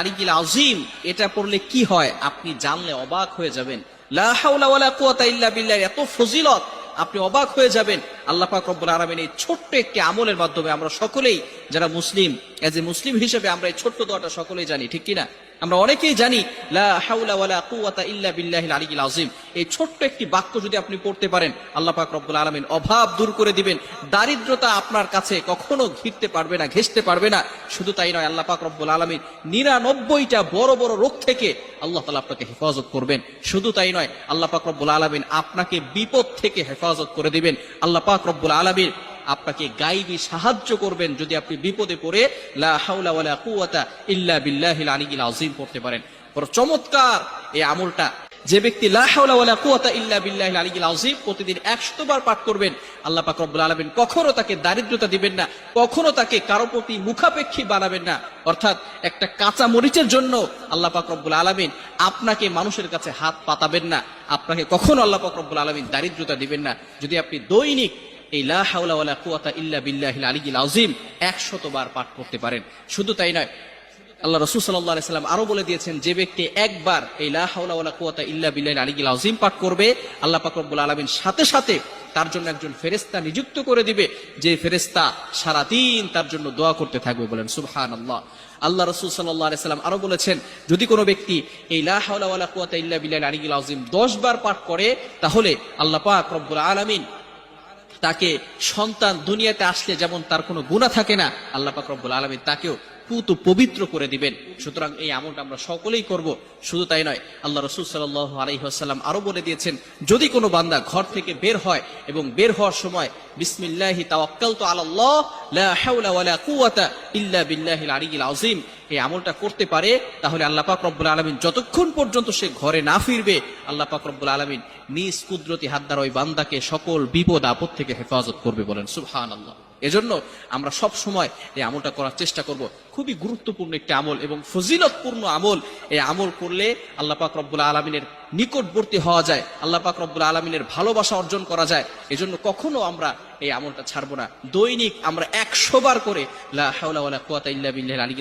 আলিয়্যিল এটা পড়লে কি হয়? আপনি জানলে অবাক হয়ে যাবেন। এত ফজিলত। আপনি অবাক হয়ে যাবেন। আল্লাহ রব্বুল আলামিন এই ছোট্ট একটি আমলের মাধ্যমে আমরা সকলেই, যারা মুসলিম এজ এ মুসলিম হিসেবে আমরা এই ছোট্ট দোয়াটা সকলেই জানি, ঠিক কি না আমরা অনেকেই জানি আলিয়্যিল এই ছোট্ট একটি বাক্য যদি আপনি পড়তে পারেন, আল্লাহ পাক রব্বুল আলামিন অভাব দূর করে দিবেন। দারিদ্রতা আপনার কাছে কখনো ঘিরতে পারবে না ঘেসতে পারবে না। শুধু তাই নয়, আল্লাহ পাক রব্বুল আলামিন নিরানব্বইটা বড় বড় রোগ থেকে আল্লাহ তাআলা আপনাকে হেফাজত করবেন। শুধু তাই নয়, আল্লাহ পাক রব্বুল আলামিন আপনাকে বিপদ থেকে হেফাজত করে দিবেন। আল্লাহ পাক রব্বুল আলামিন আপনাকে গাইবি সাহায্য করবেন যদি আপনি বিপদে পড়ে। লা হাওলা ইল্লা বিল্লাহিল আলিয়্যিল আযীম পড়তে পারেন। চমৎকার এই আমলটা। যে ব্যক্তি প্রতিদিন 100 বার পাঠ করবেন, আল্লাহ পাক রব্বুল কখনো তাকে দারিদ্রতা দিবেন না, কখনো তাকে কারও প্রতি মুখাপেক্ষী বানাবেন না। অর্থাৎ একটা কাঁচা মরিচের জন্য আল্লাহ পাক রব্বুল আলামিন আপনাকে মানুষের কাছে হাত পাতাবেন না। আপনাকে কখনো আল্লাহ পাক রব্বুল আলামিন দারিদ্রতা দিবেন না। যদি আপনি দৈনিক এই লা হাওলা ওয়ালা কুওয়াতা ইল্লা বিল্লাহিল আলিয়্যিল আযীম 100 বার পাঠ করতে পারেন। শুধু তাই নয়, আল্লাহ রসুল সাল্লাহ সাল্লাম আরও বলে দিয়েছেন, যে ব্যক্তি একবার এই লা হাওলা ওয়ালা কুওয়াতা ইল্লা বিল্লাহিল আলিয়্যিল আযীম পাঠ করবে, আল্লাহ পাক রব্বুল সাথে সাথে তার জন্য একজন ফেরেস্তা নিযুক্ত করে দিবে, যে ফেরেস্তা সারাদিন তার জন্য দোয়া করতে থাকবে বলেন, সুবহানাল্লাহ। আল্লাহ রসুল সাল্লাহ সাল্লাম আরও বলেছেন, যদি কোনো ব্যক্তি এই লা হাওলা ওয়ালা কুওয়াতা ইল্লা বিল্লাহিল আলিয়্যিল আযীম 10 বার পাঠ করে, তাহলে আল্লাহ পাক রব্বুল আলামিন তাকে সন্তান দুনিয়াতে আসলে যেমন তার কোনো গুণা থাকে না, আল্লাহ পাক রব্বুল আলমী তাকেও পুত পবিত্র করে দিবেন। সুতরাং এই আমলটা আমরা সকলেই করব। শুধু তাই নয়, আল্লাহ রসুল সাল আলহিহাসাল্লাম আরও বলে দিয়েছেন, যদি কোনো বান্দা ঘর থেকে বের হয় এবং বের হওয়ার সময়, বিসমিল্লাহি তাওয়াক্কাল তো আল্লাহ লা হাওলা ওয়ালা ইল্লা বিল্লাহিল এই আমলটা করতে পারে, তাহলে আল্লাহ পাক রব্বুল আলমিন যতক্ষণ পর্যন্ত সে ঘরে না ফিরবে, আল্লাহ পাক রব্বুল আলমিন নিজ কুদরতি হাত দ্বারা ওই বান্দাকে সকল বিপদ আপদ থেকে হেফাজত করবে বলেন। সুবহান আল্লাহ এজন্য আমরা সব সময় এই আমলটা করার চেষ্টা করব। খুবই গুরুত্বপূর্ণ একটি আমল এবং ফজিলতপূর্ণ আমল। এই আমল করলে আল্লাহ পাক রব্বুল আলমিনের নিকটবর্তী হওয়া যায়। আল্লাহ পাক রব্বুল আলমিনের ভালোবাসা অর্জন করা যায়। এজন্য কখনো আমরা এই আমলটা ছাড়বো না। দৈনিক আমরা একশো বার করে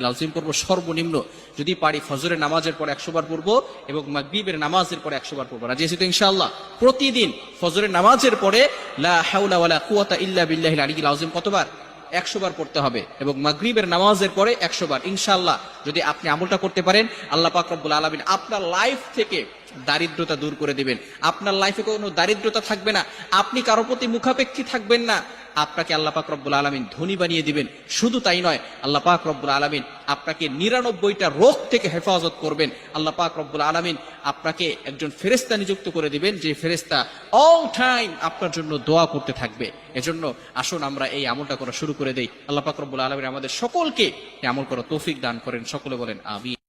আযীম করব সর্বনিম্ন। যদি পারি ফজরের নামাজের পর একশো বার পড়ব এবং মাগরিবের নামাজের পরে একশো বার পড়ব। রাজি তো ইনশাআল্লাহ? প্রতিদিন ফজরের নামাজের পরে লা হাওলা ওয়ালা কুওয়াতা ইল্লা বিল্লাহিল আলিয়্যিল আযীম কতবার? একশো বার পড়তে হবে এবং মাগরীবের নামাজের পরে একশো বার। ইনশাল্লাহ যদি আপনি আমলটা করতে পারেন, আল্লাহ পাক রব্বুল আলামিন আপনার লাইফ থেকে দারিদ্রতা দূর করে দিবেন। আপনার লাইফে কোনো দারিদ্রতা থাকবে না। আপনি কারও প্রতি মুখাপেক্ষী থাকবেন না। আপনাকে আল্লাহ পাক রব্বুল আলমিন ধনী বানিয়ে দিবেন। শুধু তাই নয়, আল্লাহ পাক রব্বুল আলমিন আপনাকে নিরানব্বইটা রোগ থেকে হেফাজত করবেন। আল্লাহ পাক রব্বুল আলমিন আপনাকে একজন ফেরেস্তা নিযুক্ত করে দিবেন, যে ফেরেস্তা অল টাইম আপনার জন্য দোয়া করতে থাকবে। এজন্য আসুন আমরা এই আমলটা করা শুরু করে দেই। আল্লাহ পাক রব্বুল আলমিন আমাদের সকলকে আমল করা তৌফিক দান করেন। সকলে বলেন আমি